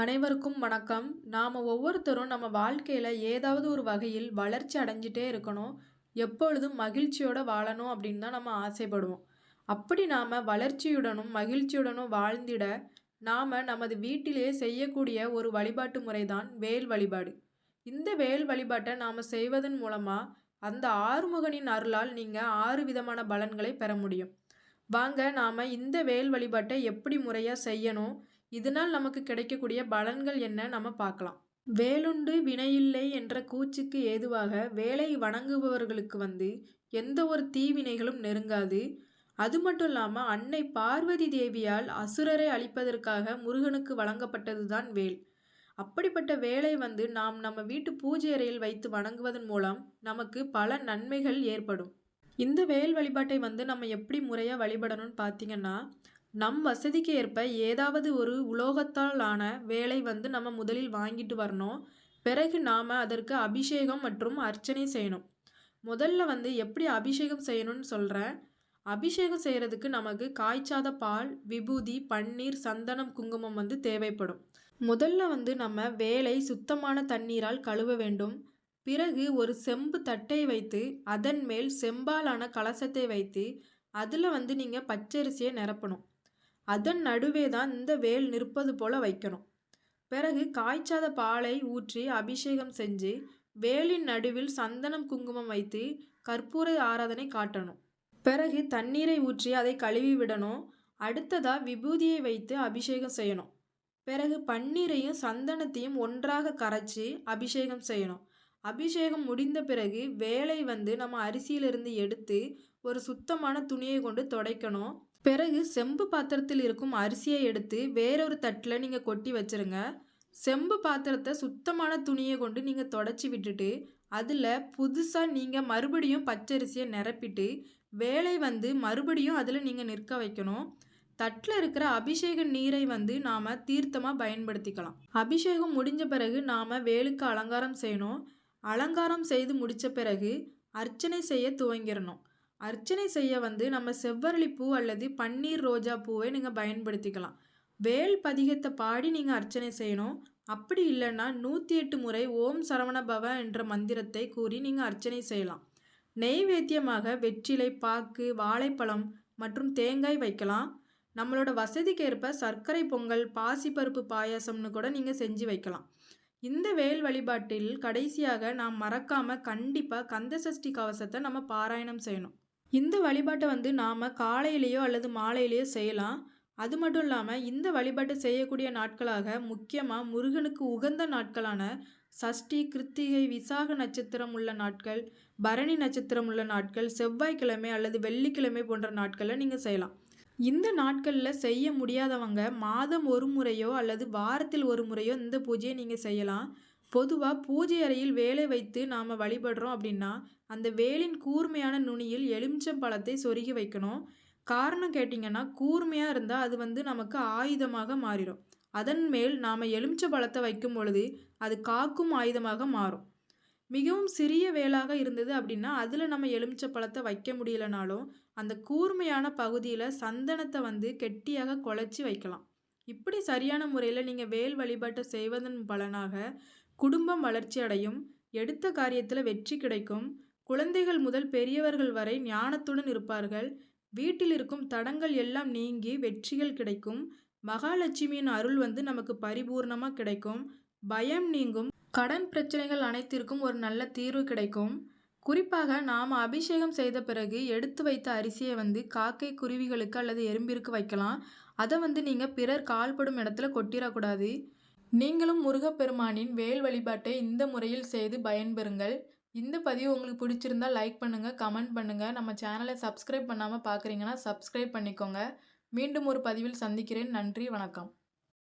அனைவருக்கும் வணக்கம். நாம் ஒவ்வொருத்தரும் நம்ம வாழ்க்கையில் ஏதாவது ஒரு வகையில் வளர்ச்சி அடைஞ்சிட்டே இருக்கணும். எப்பொழுதும் மகிழ்ச்சியோட வாழணும் அப்படின்னு தான் நம்ம ஆசைப்படுவோம். அப்படி நாம் வளர்ச்சியுடனும் மகிழ்ச்சியுடனும் வாழ்ந்திட நாம் நமது வீட்டிலேயே செய்யக்கூடிய ஒரு வழிபாட்டு முறை தான் வேல் வழிபாடு. இந்த வேல் வழிபாட்டை நாம் செய்வதன் மூலமாக அந்த ஆறுமுகனின் அருளால் நீங்கள் ஆறு விதமான பலன்களை பெற முடியும். வாங்க நாம் இந்த வேல் வழிபாட்டை எப்படி முறையாக செய்யணும்? இதனால் நமக்கு கிடைக்கக்கூடிய பலன்கள் என்ன? நம்ம பார்க்கலாம். வேலுண்டு வினையில்லை என்ற கூச்சுக்கு ஏதுவாக வேலை வணங்குபவர்களுக்கு வந்து எந்த ஒரு தீவினைகளும் நெருங்காது. அது மட்டும் இல்லாமல் அன்னை பார்வதி தேவியால் அசுரரை அழிப்பதற்காக முருகனுக்கு வழங்கப்பட்டதுதான் வேல். அப்படிப்பட்ட வேலை வந்து நாம் நம்ம வீட்டு பூஜை அறையில் வைத்து வணங்குவதன் மூலம் நமக்கு பல நன்மைகள் ஏற்படும். இந்த வேல் வழிபாட்டை வந்து நம்ம எப்படி முறையாக வழிபடணும்னு பார்த்தீங்கன்னா நம் வசதிக்கு ஏற்ப ஏதாவது ஒரு உலோகத்தால் ஆன வேலை வந்து நம்ம முதலில் வாங்கிட்டு வரணும். பிறகு நாம் அதற்கு அபிஷேகம் மற்றும் அர்ச்சனை செய்யணும். முதல்ல வந்து எப்படி அபிஷேகம் செய்யணும்னு சொல்கிறேன் அபிஷேகம் செய்கிறதுக்கு நமக்கு காய்ச்சாத பால் விபூதி பன்னீர் சந்தனம் குங்குமம் வந்து தேவைப்படும். முதல்ல வந்து நம்ம வேலை சுத்தமான தண்ணீரால் கழுவ வேண்டும். பிறகு ஒரு செம்பு தட்டை வைத்து அதன் மேல் செம்பாலான கலசத்தை வைத்து அதில் வந்து நீங்கள் பச்சரிசியை நிரப்பணும். அதன் நடுவே தான் இந்த வேல் நிற்பது போல வைக்கணும். பிறகு காய்ச்சாத பாலை ஊற்றி அபிஷேகம் செஞ்சு வேலின் நடுவில் சந்தனம் குங்குமம் வைத்து கற்பூர ஆராதனை காட்டணும். பிறகு தண்ணீரை ஊற்றி அதை கழுவி விடணும். அடுத்ததாக விபூதியை வைத்து அபிஷேகம் செய்யணும். பிறகு பன்னீரையும் சந்தனத்தையும் ஒன்றாக கரைச்சி அபிஷேகம் செய்யணும். அபிஷேகம் முடிந்த பிறகு வேலை வந்து நம்ம அரிசியிலிருந்து எடுத்து ஒரு சுத்தமான துணியை கொண்டு துடைக்கணும். பிறகு செம்பு பாத்திரத்தில் இருக்கும் அரிசியை எடுத்து வேறொரு தட்டில் நீங்கள் கொட்டி வச்சுருங்க. செம்பு பாத்திரத்தை சுத்தமான துணியை கொண்டு நீங்கள் தொடச்சி விட்டுட்டு அதில் புதுசாக நீங்கள் மறுபடியும் பச்சரிசியை நிரப்பிட்டு வேலை வந்து மறுபடியும் அதில் நீங்கள் நிற்க வைக்கணும். தட்டில் இருக்கிற அபிஷேக நீரை வந்து நாம் தீர்த்தமாக பயன்படுத்திக்கலாம். அபிஷேகம் முடிஞ்ச பிறகு நாம் வேலுக்கு அலங்காரம் செய்யணும். அலங்காரம் செய்து முடித்த பிறகு அர்ச்சனை செய்ய துவங்கிடணும். அர்ச்சனை செய்ய வந்து நம்ம செவ்வரளி பூ அல்லது பன்னீர் ரோஜா பூவை நீங்கள் பயன்படுத்திக்கலாம். வேல் பதிகத்தை பாடி நீங்கள் அர்ச்சனை செய்யணும். அப்படி இல்லைன்னா நூற்றி எட்டு முறை ஓம் சரவண பவ என்ற மந்திரத்தை கூறி நீங்கள் அர்ச்சனை செய்யலாம். நெய்வேத்தியமாக வெற்றிலை பாக்கு வாழைப்பழம் மற்றும் தேங்காய் வைக்கலாம். நம்மளோட வசதிக்கேற்ப சர்க்கரை பொங்கல் பாசிப்பருப்பு பாயாசம்னு கூட நீங்கள் செஞ்சு வைக்கலாம். இந்த வேல் வழிபாட்டில் கடைசியாக நாம் மறக்காமல் கண்டிப்பாக கந்தசஷ்டி கவசத்தை நம்ம பாராயணம் செய்யணும். இந்த வழிபாட்டை வந்து நாம் காலையிலேயோ அல்லது மாலையிலேயோ செய்யலாம். அது மட்டும் இல்லாமல் இந்த வழிபாட்டை செய்யக்கூடிய நாட்களாக முக்கியமாக முருகனுக்கு உகந்த நாட்களான சஷ்டி கிருத்திகை விசாக நட்சத்திரம் உள்ள நாட்கள் பரணி நட்சத்திரம் உள்ள நாட்கள் செவ்வாய்க்கிழமை அல்லது வெள்ளிக்கிழமை போன்ற நாட்களில் நீங்கள் செய்யலாம். இந்த நாட்களில் செய்ய முடியாதவங்க மாதம் ஒரு முறையோ அல்லது வாரத்தில் ஒரு முறையோ இந்த பூஜையை நீங்கள் செய்யலாம். பொதுவாக பூஜை அறையில் வேலை வைத்து நாம் வழிபடுறோம் அப்படின்னா அந்த வேலின் கூர்மையான நுனியில் எலுமிச்சம் பழத்தை சொருகி வைக்கணும். காரணம் கேட்டிங்கன்னா கூர்மையாக இருந்தால் அது வந்து நமக்கு ஆயுதமாக மாறிடும். அதன் மேல் நாம் எலுமிச்ச பழத்தை வைக்கும் பொழுது அது காக்கும் ஆயுதமாக மாறும். மிகவும் சிறிய வேலாக இருந்தது அப்படின்னா அதில் நம்ம எலுமிச்ச பழத்தை வைக்க முடியலனாலும் அந்த கூர்மையான பகுதியில் சந்தனத்தை வந்து கெட்டியாக குழச்சி வைக்கலாம். இப்படி சரியான முறையில் நீங்கள் வேல் வழிபாட்டை செய்வதன் பலனாக குடும்பம் வளர்ச்சி அடையும் எடுத்த காரியத்தில் வெற்றி கிடைக்கும். குழந்தைகள் முதல் பெரியவர்கள் வரை ஞானத்துடன் இருப்பார்கள். வீட்டில் இருக்கும் தடங்கள் எல்லாம் நீங்கி வெற்றிகள் கிடைக்கும். மகாலட்சுமியின் அருள் வந்து நமக்கு பரிபூர்ணமாக கிடைக்கும். பயம் நீங்கும். கடன் பிரச்சனைகள் அனைத்திற்கும் ஒரு நல்ல தீர்வு கிடைக்கும். குறிப்பாக நாம் அபிஷேகம் செய்த பிறகு எடுத்து வைத்த அரிசியை வந்து காக்கை குருவிகளுக்கு அல்லது எறும்பிற்கு வைக்கலாம். அதை வந்து நீங்கள் பிறர் கால்படும் இடத்துல கொட்டிடக்கூடாது. நீங்களும் முருகப்பெருமானின் வேல் வழிபாட்டை இந்த முறையில் செய்து பயன்பெறுங்கள். இந்த பதிவு உங்களுக்கு பிடிச்சிருந்தா லைக் பண்ணுங்கள் கமெண்ட் பண்ணுங்கள் நம்ம சேனலை சப்ஸ்கிரைப் பண்ணாமல் பார்க்குறீங்கன்னா சப்ஸ்கிரைப் பண்ணிக்கோங்க. மீண்டும் ஒரு பதிவில் சந்திக்கிறேன். நன்றி வணக்கம்.